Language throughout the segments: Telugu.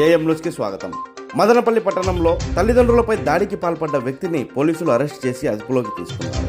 ఏఎం న్యూస్కి స్వాగతం. మదనపల్లి పట్టణంలో తల్లిదండ్రులపై దాడికి పాల్పడ్డ వ్యక్తిని పోలీసులు అరెస్ట్ చేసి అదుపులోకి తీసుకున్నారు.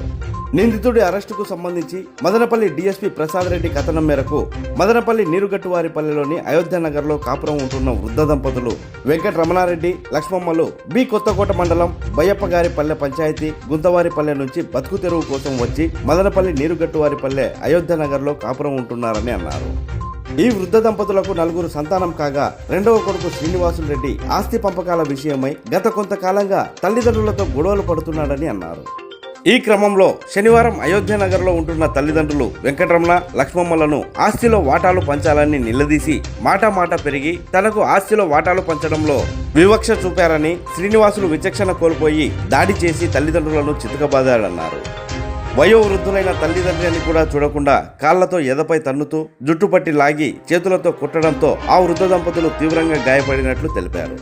నిందితుడి అరెస్టుకు సంబంధించి మదనపల్లి డీఎస్పీ ప్రసాద్ రెడ్డి కథనం మేరకు మదనపల్లి నీరుగట్టువారిపల్లెలోని అయోధ్య నగర్లో కాపురం ఉంటున్న వృద్ధ దంపతులు వెంకట రమణారెడ్డి లక్ష్మమ్మలు బి. కొత్తకోట మండలం బయ్యప్పగారిపల్లె పంచాయతీ గుంతవారిపల్లె నుంచి బతుకు తెరువు కోసం వచ్చి మదనపల్లి నీరుగట్టువారిపల్లె అయోధ్య నగర్లో కాపురం ఉంటున్నారని అన్నారు. ఈ వృద్ధ దంపతులకు నలుగురు సంతానం కాగా రెండవ కొడుకు శ్రీనివాసులు రెడ్డి ఆస్తి పంపకాల విషయమై గత కొంతకాలంగా తల్లిదండ్రులతో గొడవలు పడుతున్నాడని అన్నారు. ఈ క్రమంలో శనివారం అయోధ్య నగర్లో ఉంటున్న తల్లిదండ్రులు వెంకటరమణ లక్ష్మమ్మలను ఆస్తిలో వాటాలు పంచాలని నిలదీసి మాట మాట పెరిగి తనకు ఆస్తిలో వాటాలు పంచడంలో వివక్ష చూపారని శ్రీనివాసులు విచక్షణ కోల్పోయి దాడి చేసి తల్లిదండ్రులను చితకబాదాడన్నారు వయోవృద్ధులైన తల్లిదండ్రులని కూడా చూడకుండా కాళ్ళతో ఎదపై తన్నుతూ జుట్టుపట్టి లాగి చేతులతో కుట్టడంతో ఆ వృద్ధ దంపతులు తీవ్రంగా గాయపడినట్లు తెలిపారు.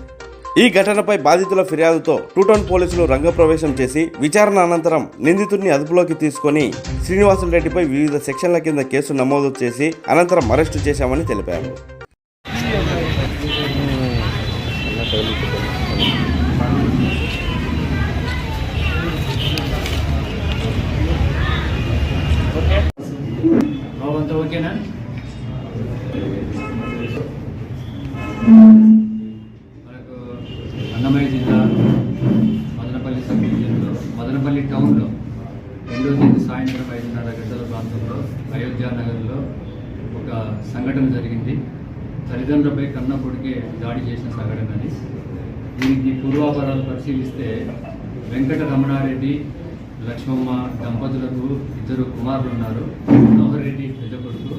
ఈ ఘటనపై బాధితుల ఫిర్యాదుతో టూటౌన్ పోలీసులు రంగప్రవేశం చేసి విచారణ అనంతరం నిందితుడిని అదుపులోకి తీసుకొని శ్రీనివాసులు రెడ్డిపై వివిధ సెక్షన్ల కింద కేసు నమోదు చేసి అనంతరం అరెస్టు చేశామని తెలిపారు బాబు అంతా ఓకేనా? మనకు అన్నమయ్య జిల్లా మదనపల్లి సబ్ డివిజన్లో మదనపల్లి టౌన్లో రెండో తేదీ సాయంత్రం ఐదున్నర గంటల ప్రాంతంలో అయోధ్య నగర్లో ఒక సంఘటన జరిగింది. తల్లిదండ్రులపై కన్న కొడుకే దాడి చేసిన సంఘటన అని దీనికి పూర్వాపరాలు పరిశీలిస్తే వెంకట రమణారెడ్డి లక్ష్మమ్మ దంపతులకు ఇద్దరు కుమారులు ఉన్నారు మనోహర్ రెడ్డి పెద్ద కొడుకు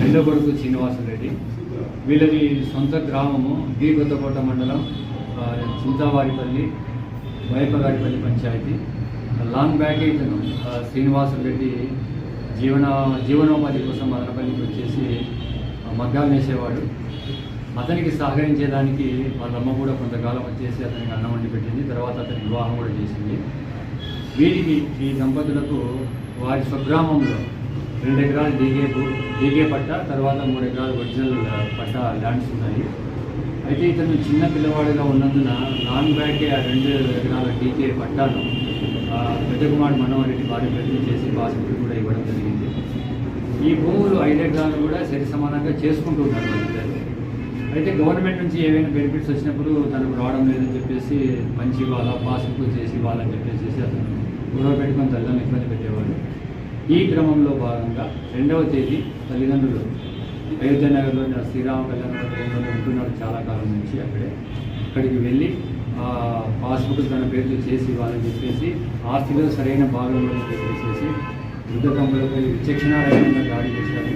రెండో కొడుకు శ్రీనివాసరెడ్డి వీళ్ళది సొంత గ్రామము డి కొత్తకోట మండలం చింతావారిపల్లి వైపగారిపల్లి పంచాయతీ. లాంగ్ బ్యాక్ ఇతను శ్రీనివాసరెడ్డి జీవన జీవనోపాధి కోసం మదనపల్లికి వచ్చేసి మగ్గాలు వేసేవాడు. అతనికి సహకరించేదానికి వాళ్ళమ్మ కూడా కొంతకాలం వచ్చేసి అతనికి అన్నం వండి పెట్టింది. తర్వాత అతని వివాహం కూడా చేసింది. వీరికి ఈ దంపతులకు వారి స్వగ్రామంలో రెండు ఎకరాలు డీగే డీగే పట్ట తర్వాత మూడు ఎకరాలు ఒరిజినల్ పట్ట ల్యాండ్స్ ఉన్నాయి. అయితే ఇతను చిన్న పిల్లవాడిగా ఉన్నందున నాన్ బ్యాకే ఆ రెండు ఎకరాల డీకే పట్టాను పెద్ద పెద్ద కుమారుడు మనోహరెడ్డి వారి ప్రయత్నం చేసి బాసిబుల్ కూడా ఇవ్వడం జరిగింది. ఈ భూములు ఐదు ఎకరాలు కూడా సరి సమానంగా చేసుకుంటూ ఉన్నారు అయితే గవర్నమెంట్ నుంచి ఏవైనా బెనిఫిట్స్ వచ్చినప్పుడు తనకు రావడం లేదని చెప్పేసి మంచి ఇవ్వాలా పాస్బుక్ చేసి ఇవ్వాలని చెప్పేసి అతను గొడవ పెట్టుకొని తల్లిదండ్రులు ఇబ్బంది పెట్టేవాడు ఈ క్రమంలో భాగంగా రెండవ తేదీ తల్లిదండ్రులు అయోధ్య నగర్లో శ్రీరామ కళ్యాణ మండపంలో ఉంటున్నారు చాలా కాలం నుంచి అక్కడే. అక్కడికి వెళ్ళి ఆ పాస్బుక్ తన పేరుతో చేసి ఇవ్వాలని చెప్పేసి ఆస్తిలో సరైన భాగంలో చెప్పేసి యుద్ధ దంపతులపై విచక్షణారహితంగా దాడి చేశారు.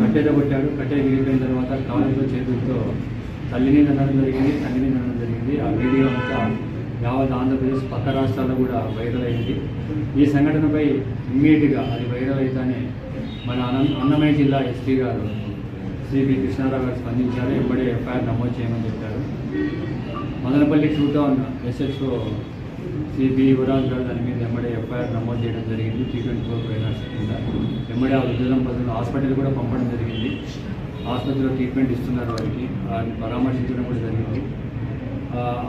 కట్టెతో కొట్టాడు కట్టె విరిగిపోయిన తర్వాత కాళ్ళతో చేతులతో తల్లిని నడడం జరిగింది తల్లిని నడడం జరిగింది. ఆ వీడియో అంతా యావత్ ఆంధ్రప్రదేశ్ పక్క రాష్ట్రాల్లో కూడా వైరల్ అయింది. ఈ సంఘటనపై ఇమ్మీడియట్గా అది వైరల్ అయితేనే మన అన్న అన్నమయ్య జిల్లా ఎస్పీ గారు శ్రీ కృష్ణారావు గారు స్పందించారు. ఎంబడే ఎఫ్ఐఆర్ నమోదు చేయమని చెప్పారు. Madanapalle two town CP CB Yuvaraj గారు దాని మీద ఎంబడే ఎఫ్ఐఆర్ నమోదు చేయడం జరిగింది. టీ ట్వంటీ ఫోర్ ఫైనాన్స్ కింద ఎంబడే ఆ వృద్ధ దంపతులు హాస్పిటల్ కూడా పంపడం జరిగింది. ఆసుపత్రిలో ట్రీట్మెంట్ ఇస్తున్నారు వారికి. వారిని పరామర్శించడం కూడా జరిగింది.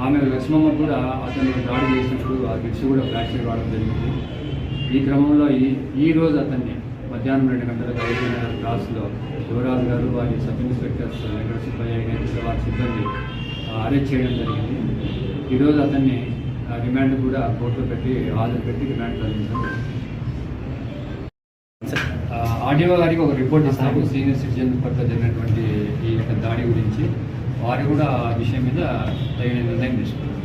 ఆమె లక్ష్మమ్మ కూడా అతను దాడి చేసినప్పుడు ఆ గిట్స్ కూడా ఫ్రాక్చర్ కావడం జరిగింది. ఈ క్రమంలో ఈ ఈ రోజు అతన్ని మధ్యాహ్నం రెండు గంటలకు ఐదు గంటల క్లాస్లో యువరాజు గారు వారి సబ్ ఇన్స్పెక్టర్స్ వెంకట సుబ్బయ్య నేతృత్వ వారి సిబ్బంది అరెస్ట్ చేయడం జరిగింది. ఈరోజు అతన్ని ఆ, రిమాండ్ కూడా కోర్టులో పెట్టి హాజరు పెట్టి రిమాండ్ తరలించడం ఆర్డీఓ గారికి ఒక రిపోర్ట్ ఇస్తాము. సీనియర్ సిటిజన్ పట్ల జరిగినటువంటి ఈ యొక్క దాడి గురించి. వారు కూడా ఆ విషయం మీద తగిన నిర్ణయం తీసుకున్నారు.